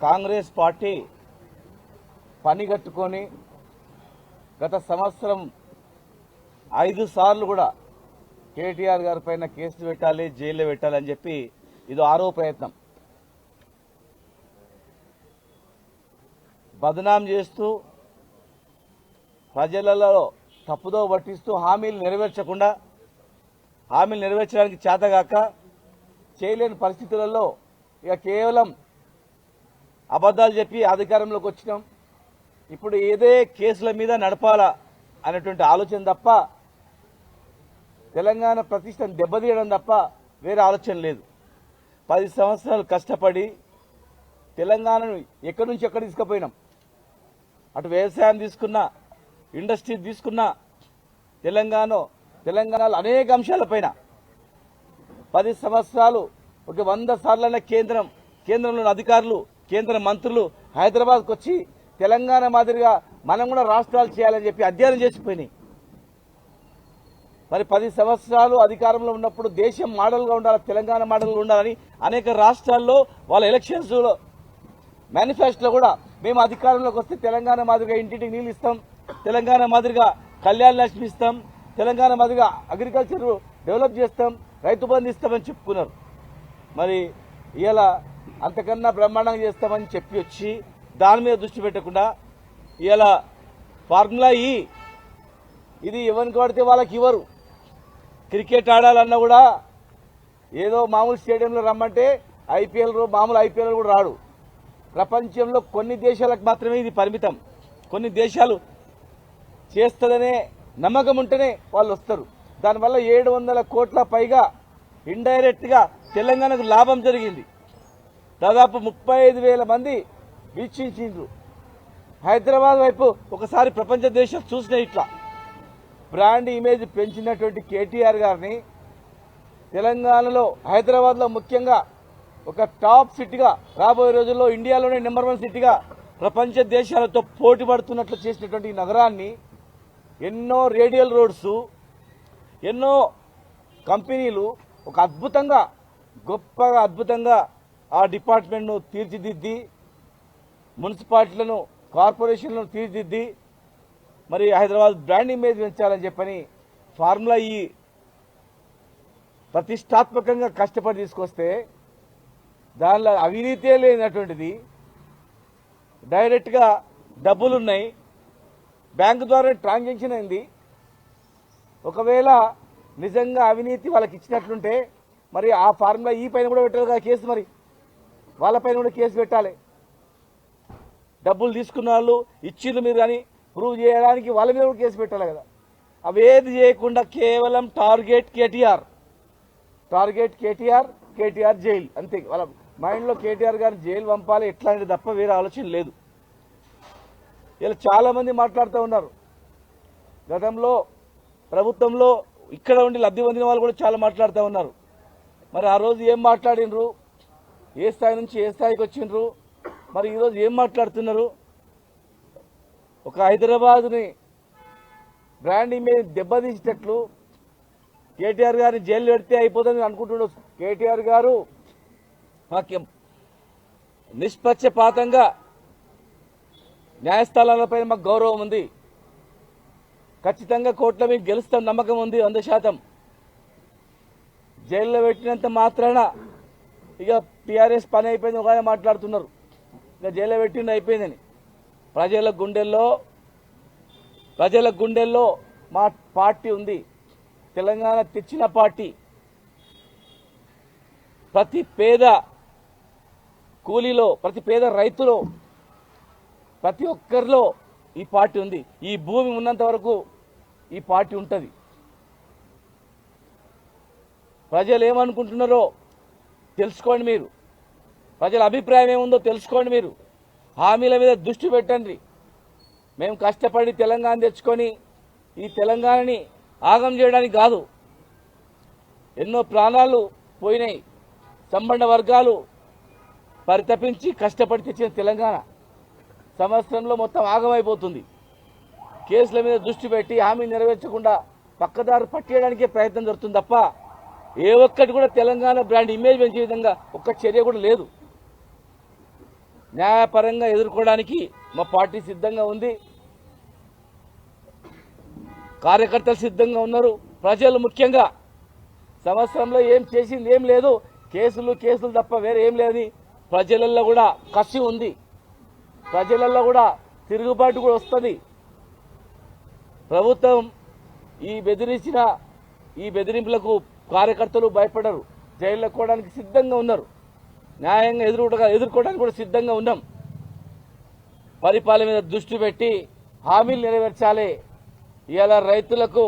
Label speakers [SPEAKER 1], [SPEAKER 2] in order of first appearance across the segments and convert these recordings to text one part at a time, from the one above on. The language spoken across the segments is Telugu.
[SPEAKER 1] కాంగ్రెస్ పార్టీ పనిగట్టుకొని గత సంవత్సరం ఐదు సార్లు కూడా కేటీఆర్ గారి పైన కేసులు పెట్టాలి జైల్లో పెట్టాలి అని చెప్పి ఇది ఆరో ప్రయత్నం. బదనాం చేస్తూ ప్రజలలో తప్పుదో పట్టిస్తూ హామీలు నెరవేర్చకుండా హామీలు నెరవేర్చడానికి చేతగాక చేయలేని పరిస్థితులలో ఇక కేవలం అబద్ధాలు చెప్పి అధికారంలోకి వచ్చినాం. ఇప్పుడు ఏదే కేసుల మీద నడపాలా అనేటువంటి ఆలోచన తప్ప తెలంగాణ ప్రతిష్టను దెబ్బతీయడం తప్ప వేరే ఆలోచన లేదు. పది సంవత్సరాలు కష్టపడి తెలంగాణను ఎక్కడి నుంచి ఎక్కడ తీసుకుపోయినాం? అటు వ్యవసాయం తీసుకున్నా ఇండస్ట్రీ తీసుకున్నా తెలంగాణ తెలంగాణలో అనేక అంశాలపైన పది సంవత్సరాలు ఒక వంద సార్లైన కేంద్రం కేంద్రంలోని అధికారులు కేంద్ర మంత్రులు హైదరాబాద్కు వచ్చి తెలంగాణ మాదిరిగా మనం కూడా రాష్ట్రాలు చేయాలని చెప్పి అధ్యయనం చేసిపోయినాయి. మరి పది సంవత్సరాలు అధికారంలో ఉన్నప్పుడు దేశం మోడల్గా ఉండాలి తెలంగాణ మోడల్గా ఉండాలని అనేక రాష్ట్రాల్లో వాళ్ళ ఎలక్షన్స్లో మేనిఫెస్టోలో కూడా మేము అధికారంలోకి వస్తే తెలంగాణ మాదిరిగా ఇంటింటికి నీళ్ళు ఇస్తాం తెలంగాణ మాదిరిగా కళ్యాణ లక్ష్మి ఇస్తాం తెలంగాణ మాదిరిగా అగ్రికల్చర్ డెవలప్ చేస్తాం రైతు బంధు ఇస్తామని చెప్పుకున్నారు. మరి ఇలా అంతకన్నా బ్రహ్మాండంగా చేస్తామని చెప్పి వచ్చి దాని మీద దృష్టి పెట్టకుండా ఇలా ఫార్ములా ఈ. ఇది ఎవరికి పడితే వాళ్ళకి ఇవ్వరు. క్రికెట్ ఆడాలన్నా కూడా ఏదో మామూలు స్టేడియంలో రమ్మంటే ఐపీఎల్ మామూలు ఐపీఎల్ కూడా రాడు. ప్రపంచంలో కొన్ని దేశాలకు మాత్రమే ఇది పరిమితం. కొన్ని దేశాలు చేస్తుందనే నమ్మకం ఉంటేనే వాళ్ళు వస్తారు. దానివల్ల ఏడు వందల కోట్ల పైగా ఇండైరెక్ట్గా తెలంగాణకు లాభం జరిగింది. దాదాపు ముప్పై ఐదు వేల మంది వీక్షించిండ్రు. హైదరాబాద్ వైపు ఒకసారి ప్రపంచ దేశాలు చూసిన ఇట్లా. బ్రాండ్ ఇమేజ్ పెంచినటువంటి కేటీఆర్ గారిని తెలంగాణలో హైదరాబాద్లో ముఖ్యంగా ఒక టాప్ సిటీగా రాబోయే రోజుల్లో ఇండియాలోనే నెంబర్ వన్ సిటీగా ప్రపంచ దేశాలతో పోటీ పడుతున్నట్లు చేసినటువంటి ఈ నగరాన్ని ఎన్నో రేడియల్ రోడ్స్ ఎన్నో కంపెనీలు ఒక అద్భుతంగా గొప్పగా అద్భుతంగా ఆ డిపార్ట్మెంట్ను తీర్చిదిద్ది మున్సిపాలిటీలను కార్పొరేషన్లను తీర్చిదిద్ది మరి హైదరాబాద్ బ్రాండ్ ఇమేజ్ పెంచాలని చెప్పని ఫార్ములా ఈ ప్రతిష్టాత్మకంగా కష్టపడి తీసుకొస్తే దానిలో అవినీతే లేనటువంటిది. డైరెక్ట్గా డబ్బులు ఉన్నాయి బ్యాంకు ద్వారా ట్రాన్సాక్షన్ అయింది. ఒకవేళ నిజంగా అవినీతి వాళ్ళకి ఇచ్చినట్లుంటే మరి ఆ ఫార్ములా ఈ పైన కూడా పెట్టారు కదా కేసు మరి. వాళ్ళపైన కూడా కేసు పెట్టాలి. డబ్బులు తీసుకున్న వాళ్ళు ఇచ్చిండ్రు మీరు కానీ ప్రూవ్ చేయడానికి వాళ్ళ మీద కూడా కేసు పెట్టాలి కదా. అవేది చేయకుండా కేవలం target KTR. Target KTR KTR jail. అంతే వాళ్ళ మైండ్లో కేటీఆర్ గారిని జైలు పంపాలి ఎట్లాంటిది తప్ప వేరే ఆలోచన లేదు. ఇలా చాలామంది మాట్లాడుతూ ఉన్నారు. గతంలో ప్రభుత్వంలో ఇక్కడ ఉండి లబ్ధి పొందిన వాళ్ళు కూడా చాలా మాట్లాడుతూ ఉన్నారు. మరి ఆ రోజు ఏం మాట్లాడినరు? ఏ స్థాయి నుంచి ఏ స్థాయికి వచ్చిండ్రు? మరి ఈరోజు ఏం మాట్లాడుతున్నారు? ఒక హైదరాబాద్ని బ్రాండ్ ఇమేజ్ దెబ్బతీసేటట్లు కేటీఆర్ గారిని జైలు పెడితే అయిపోతుంది అనుకుంటుండో కేటీఆర్ గారు వాక్యం నిష్పక్షపాతంగా న్యాయస్థానాలపై మాకు గౌరవం ఉంది. ఖచ్చితంగా కోర్టులో మీకు గెలుస్తాం నమ్మకం ఉంది వంద శాతం. జైల్లో పెట్టినంత మాత్రాన ఇక టీఆర్ఎస్ పని అయిపోయింది ఒక మాట్లాడుతున్నారు. ఇక జైల్లో పెట్టిండి అయిపోయిందని. ప్రజల గుండెల్లో ప్రజల గుండెల్లో మా పార్టీ ఉంది. తెలంగాణ తెచ్చిన పార్టీ. ప్రతి పేద కూలీలో ప్రతి పేద రైతులో ప్రతి ఒక్కరిలో ఈ పార్టీ ఉంది. ఈ భూమి ఉన్నంత వరకు ఈ పార్టీ ఉంటుంది. ప్రజలు ఏమనుకుంటున్నారో తెలుసుకోండి మీరు. ప్రజల అభిప్రాయం ఏముందో తెలుసుకోండి మీరు. హామీల మీద దృష్టి పెట్టండి. మేము కష్టపడి తెలంగాణ తెచ్చుకొని ఈ తెలంగాణని ఆగం చేయడానికి కాదు. ఎన్నో ప్రాణాలు పోయినాయి. సంబంధ వర్గాలు పరితపించి కష్టపడి తెచ్చిన తెలంగాణ సంవత్సరంలో మొత్తం ఆగమైపోతుంది. కేసుల మీద దృష్టి పెట్టి హామీ నెరవేర్చకుండా పక్కదారు పట్టేయడానికే ప్రయత్నం జరుగుతుంది తప్ప ఏ ఒక్కటి కూడా తెలంగాణ బ్రాండ్ ఇమేజ్ పెంచే విధంగా ఒక్క చర్య కూడా లేదు. న్యాయపరంగా ఎదుర్కోవడానికి మా పార్టీ సిద్ధంగా ఉంది. కార్యకర్తలు సిద్ధంగా ఉన్నారు. ప్రజలు ముఖ్యంగా సంవత్సరంలో ఏం చేసింది ఏం లేదు. కేసులు కేసులు తప్ప వేరే ఏం లేదని ప్రజలలో కూడా కసి ఉంది. ప్రజలలో కూడా తిరుగుబాటు కూడా వస్తుంది. ప్రభుత్వం ఈ బెదిరించిన ఈ బెదిరింపులకు కార్యకర్తలు భయపడరు జైల్లో కోవడానికి సిద్ధంగా ఉన్నారు. న్యాయంగా ఎదుర్కొ ఎదుర్కోవడానికి కూడా సిద్ధంగా ఉన్నాం. పరిపాలన మీద దృష్టి పెట్టి హామీలు నెరవేర్చాలి. ఇలా రైతులకు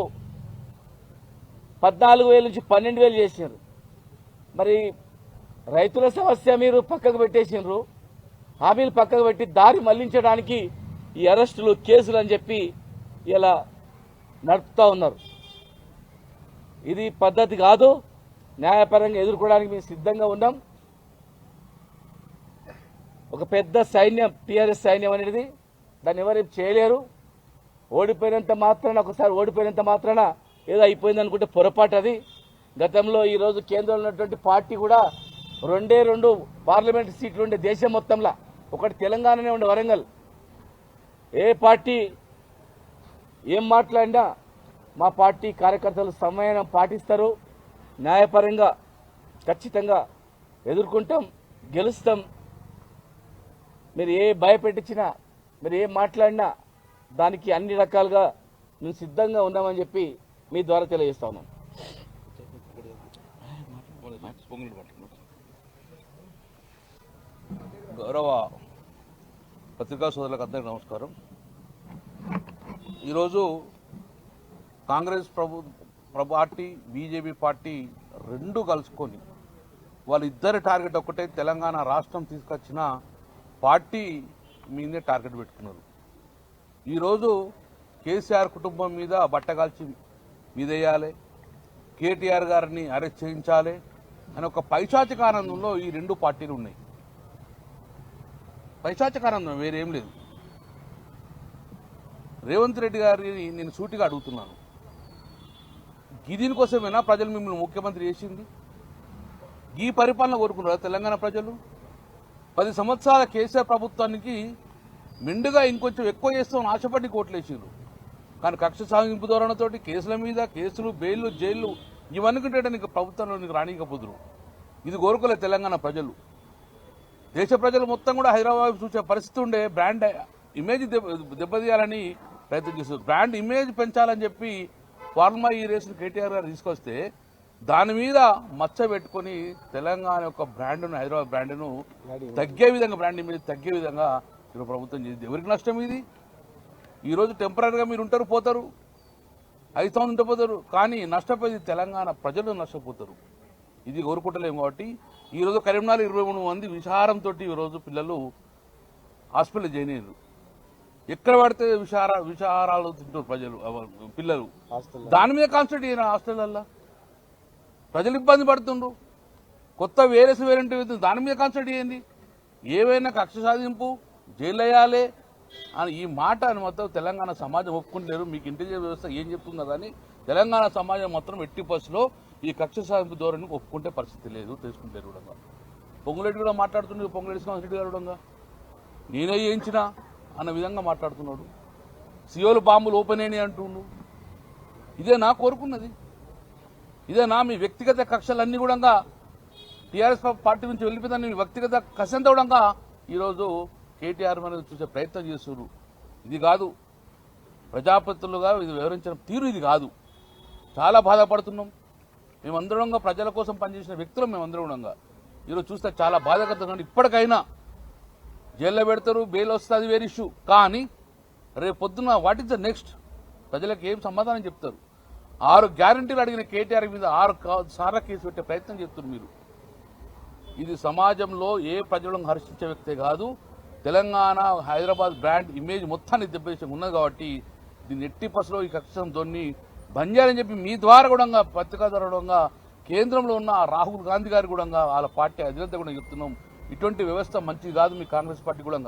[SPEAKER 1] పద్నాలుగు వేల నుంచి పన్నెండు వేలు చేసినారు. మరి రైతుల సమస్య మీరు పక్కకు పెట్టేసినారు. హామీలు పక్కకు పెట్టి దారి మళ్ళించడానికి ఈ అరెస్టులు కేసులు అని చెప్పి ఇలా నడుపుతూ ఉన్నారు. ఇది పద్ధతి కాదు. న్యాయపరంగా ఎదుర్కోవడానికి మేము సిద్ధంగా ఉన్నాం. ఒక పెద్ద సైన్యం టీఆర్ఎస్ సైన్యం అనేది దాన్ని ఎవరు చేయలేరు. ఓడిపోయినంత మాత్రాన ఒకసారి ఓడిపోయినంత మాత్రాన ఏదో అయిపోయింది అనుకుంటే పొరపాటు అది. గతంలో ఈరోజు కేంద్రంలో ఉన్నటువంటి పార్టీ కూడా రెండే రెండు పార్లమెంట్ సీట్లు ఉండే దేశం మొత్తంలో. ఒకటి తెలంగాణనే ఉండే వరంగల్. ఏ పార్టీ ఏం మాట్లాడినా మా పార్టీ కార్యకర్తలు సమయం పాటిస్తారు. న్యాయపరంగా ఖచ్చితంగా ఎదుర్కొంటాం గెలుస్తాం. మీరు ఏ భయపెట్టించినా మీరు ఏం మాట్లాడినా దానికి అన్ని రకాలుగా మేము సిద్ధంగా ఉన్నామని చెప్పి మీ ద్వారా తెలియజేస్తా ఉన్నాం.
[SPEAKER 2] గౌరవ పత్రికా సోదరులకు అందరికీ నమస్కారం. ఈరోజు కాంగ్రెస్ ప్రభు పార్టీ బీజేపీ పార్టీ రెండు కలుసుకొని వాళ్ళిద్దరి టార్గెట్ ఒక్కటే తెలంగాణ రాష్ట్రం తీసుకొచ్చిన పార్టీ మీదే టార్గెట్ పెట్టుకున్నారు. ఈరోజు కేసీఆర్ కుటుంబం మీద బట్టగాల్చి మీదేయాలి కేటీఆర్ గారిని అరెస్ట్ చేయించాలి అని ఒక పైశాచిక ఆనందంలో ఈ రెండు పార్టీలు ఉన్నాయి. పైశాచకానందం వేరేం లేదు. రేవంత్ రెడ్డి గారిని నేను సూటిగా అడుగుతున్నాను. ఈ దీనికోసమేనా ప్రజలు మిమ్మల్ని ముఖ్యమంత్రి చేసింది? ఈ పరిపాలన కోరుకున్నారా తెలంగాణ ప్రజలు? పది సంవత్సరాల కేసీఆర్ ప్రభుత్వానికి మెండుగా ఇంకొంచెం ఎక్కువ చేస్తామని ఆశపడి కోట్లేసారు కానీ కక్ష సాగింపు ధోరణతోటి కేసుల మీద కేసులు బెయిల్లు జైళ్ళు ఇవన్నీ నీకు ప్రభుత్వంలో నీకు రానికపోదురు ఇది కోరుకోలేదు తెలంగాణ ప్రజలు. దేశ ప్రజలు మొత్తం కూడా హైదరాబాద్ చూసే పరిస్థితి ఉండే బ్రాండ్ ఇమేజ్ దెబ్బ దెబ్బతీయాలని ప్రయత్నం చేస్తారు బ్రాండ్ ఇమేజ్ పెంచాలని చెప్పి ఫార్మా ఈ రేసును కేటీఆర్ గారు తీసుకొస్తే దాని మీద మచ్చ పెట్టుకొని తెలంగాణ యొక్క బ్రాండ్ను హైదరాబాద్ బ్రాండ్ను తగ్గే విధంగా బ్రాండ్ మీద తగ్గే విధంగా మీరు ప్రభుత్వం చేసింది. ఎవరికి నష్టం ఇది? ఈరోజు టెంపరీగా మీరు ఉంటారు పోతారు. ఐదు సంవత్సరం ఉండిపోతారు కానీ నష్టపోయేది తెలంగాణ ప్రజలు నష్టపోతారు. ఇది కోరుకుంటలేము కాబట్టి ఈరోజు కరీంనగర్ ఇరవై మూడు మంది విషారంతో ఈరోజు పిల్లలు హాస్పిటల్ జాయిన్ అయ్యారు ఎక్కడ పడితే విషార విషారాలు తింటారు ప్రజలు పిల్లలు. దాని మీద కాన్సన్ట్రేట్ చేయను హాస్టల్లో ప్రజలు ఇబ్బంది పడుతుండ్రు. కొత్త వేరేసి వేరంటే దాని మీద కాన్సన్ట్రేట్ చేయండి. ఏవైనా కక్ష సాధింపు జైలు వేయాలి అని ఈ మాట అని మొత్తం తెలంగాణ సమాజం ఒప్పుకుంటలేరు. మీకు ఇంటెలిజెన్స్ వ్యవస్థ ఏం చెప్తుందో కానీ తెలంగాణ సమాజం మొత్తం ఎట్టి బస్సులో ఈ కక్ష సాధింపు ధోరణి ఒప్పుకుంటే పరిస్థితి లేదు తెలుసుకుంటారు కూడా. పొంగులేటి కూడా మాట్లాడుతున్నాడు పొంగులేటి శ్రీనివాస్ రెడ్డి గారు కూడా నేనే చేయించిన. అన్న విధంగా మాట్లాడుతున్నాడు. సియోలు బాంబులు ఓపెన్ అయినాయి అంటుండు. ఇదే నా కోరుకున్నది. ఇదే నా మీ వ్యక్తిగత కక్షలన్నీ కూడా టీఆర్ఎస్ పార్టీ నుంచి వెళ్ళిపోతాను. మీ వ్యక్తిగత కసంత కూడా ఈరోజు కేటీఆర్ అనేది చూసే ప్రయత్నం చేస్తున్నారు. ఇది కాదు. ప్రజాపతులుగా ఇది వివరించిన తీరు ఇది కాదు. చాలా బాధపడుతున్నాం. మేమందరం ప్రజల కోసం పనిచేసిన వ్యక్తులు మేమందరం కూడా ఈరోజు చూస్తే చాలా బాధాకరంగా ఇప్పటికైనా జైల్లో పెడతారు బెయిల్ వస్తుంది వేరే ఇష్యూ కానీ రేపు పొద్దున వాట్ ఇస్ ద నెక్స్ట్ ప్రజలకు ఏం సమాధానం చెప్తారు? ఆరు గ్యారంటీలు అడిగిన కేటీఆర్ మీద ఆరు కా- కేసు పెట్టే ప్రయత్నం చేస్తున్నారు మీరు. ఇది సమాజంలో ఏ ప్రజలను హర్షించే వ్యక్తే కాదు. తెలంగాణ హైదరాబాద్ బ్రాండ్ ఇమేజ్ మొత్తాన్ని దెబ్బతీసి ఉన్నది కాబట్టి దీన్ని ఎట్టి పసలో ఈ కక్షంతో బంద్ చేయాలని చెప్పి మీ ద్వారా కూడా పత్రికా ద్వారా కూడా కేంద్రంలో ఉన్న రాహుల్ గాంధీ గారు కూడా వాళ్ళ పార్టీ అధినేత కూడా చెప్తున్నాం. ఇటువంటి వ్యవస్థ మంచిది కాదు మీ కాంగ్రెస్ పార్టీ కూడా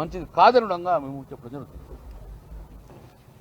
[SPEAKER 2] మంచిది కాదనడంగా మేము చెప్పడం జరుగుతుంది.